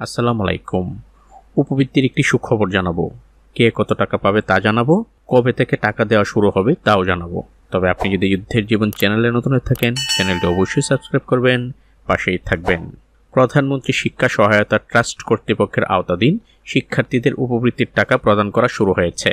আসসালামু আলাইকুম। উপবৃত্তির একটি সুখবর জানাব। কে কত টাকা পাবে তা জানাব। কবে থেকে টাকা দেওয়া শুরু হবে তাও জানাব। তবে আপনি যদি যুদ্ধের জীবন চ্যানেলে নতুন হয়ে থাকেন, চ্যানেলটি অবশ্যই সাবস্ক্রাইব করবেন, পাশেই থাকবেন। প্রধানমন্ত্রী শিক্ষা সহায়তা ট্রাস্ট কর্তৃপক্ষের আওতাধীন শিক্ষার্থীদের উপবৃত্তির টাকা প্রদান করা শুরু হয়েছে।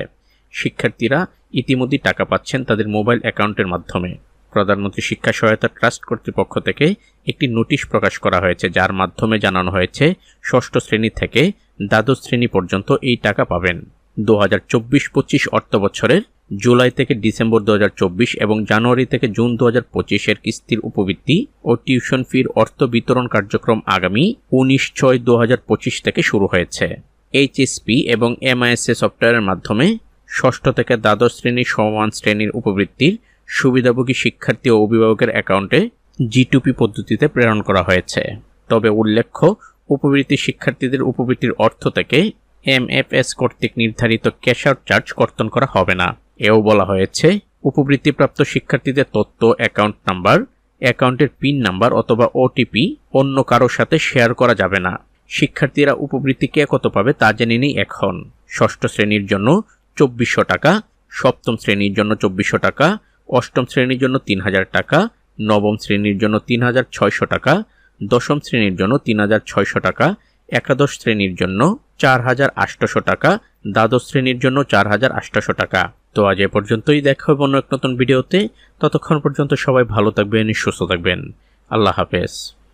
শিক্ষার্থীরা ইতিমধ্যেই টাকা পাচ্ছেন তাদের মোবাইল অ্যাকাউন্টের মাধ্যমে। প্রধানমন্ত্রী শিক্ষা সহায়তা ট্রাস্ট কর্তৃপক্ষ থেকে একটি নোটিশ প্রকাশ করা হয়েছে, যার মাধ্যমে জানানো হয়েছে, ষষ্ঠ শ্রেণি থেকে দ্বাদশ শ্রেণি পর্যন্ত এই টাকা পাবেন। দু হাজার চব্বিশ পঁচিশ অর্থ বছরের জুলাই থেকে ডিসেম্বর দু হাজার চব্বিশ এবং জানুয়ারি থেকে জুন দু হাজার পঁচিশের কিস্তির উপবৃত্তি ও টিউশন ফির অর্থ বিতরণ কার্যক্রম আগামী উনিশ ছয় দু হাজার পঁচিশ থেকে শুরু হয়েছে। এইচএসপি এবং এমআইএসএ সফটওয়্যারের মাধ্যমে ষষ্ঠ থেকে দ্বাদশ শ্রেণির সমান শ্রেণির উপবৃত্তির সুবিধাভোগী শিক্ষার্থী ও অভিভাবকের অ্যাকাউন্টে জিটুপি পদ্ধতিতে প্রেরণ করা হয়েছে। তবে উল্লেখ্য, উপবৃত্তি শিক্ষার্থীদের উপবৃত্তির অর্থ থেকে এমএফএস কর্তৃক নির্ধারিত ক্যাশ আউট চার্জ কর্তন করা হবে না। এও বলা হয়েছে, উপবৃত্তিপ্রাপ্ত শিক্ষার্থীদের তথ্য, অ্যাকাউন্ট নাম্বার, অ্যাকাউন্টের পিন নাম্বার অথবা ওটিপি অন্য কারোর সাথে শেয়ার করা যাবে না। শিক্ষার্থীরা উপবৃত্তি কে কত পাবে তা জেনে নিই এখন। ষষ্ঠ শ্রেণির জন্য চব্বিশশো টাকা, সপ্তম শ্রেণির জন্য চব্বিশশো টাকা অষ্টম শ্রেণির জন্য তিন হাজার টাকা, নবম শ্রেণির জন্য তিন হাজার ছয়শো টাকা, দশম শ্রেণির জন্য তিন হাজার ছয়শো টাকা, একাদশ শ্রেণির জন্য চার হাজার আটশোশো টাকা, দ্বাদশ শ্রেণির জন্য চার হাজার আটশোশো টাকা। তো আজ এ পর্যন্তই দেখা হবে অন্য এক নতুন ভিডিওতে। ততক্ষণ পর্যন্ত সবাই ভালো থাকবেন, সুস্থ থাকবেন। আল্লাহ হাফেজ।